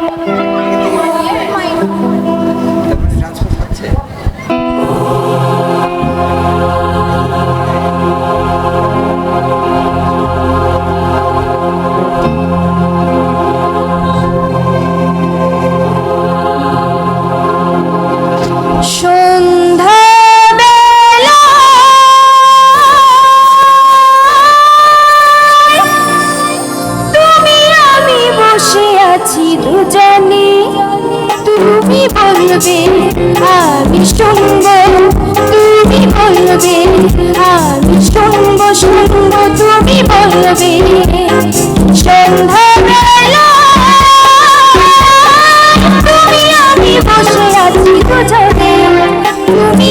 সন্ধ্যাবেলা বলবে, আমি শুনব। তুমি বলবে, আমি শুনব শুনব। তুমি বলবে, সন্ধ্যাবেলা তুমি আমি বসে আছি দুজনে তুমি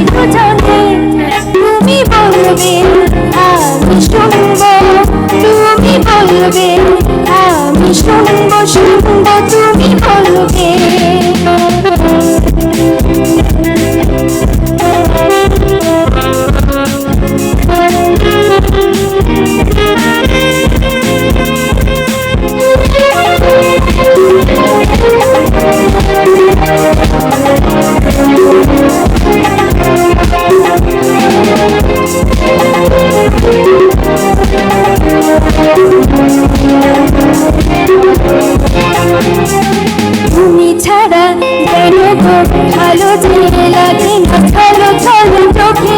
দুজনে তুমি বলবে আমি শুনব তুমি বলবে আমি তুমি ভালো লাগে না ভালো ভালো চোখে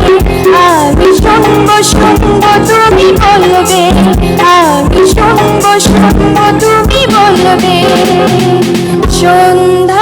তুমি বলবে। সন্ধ্যা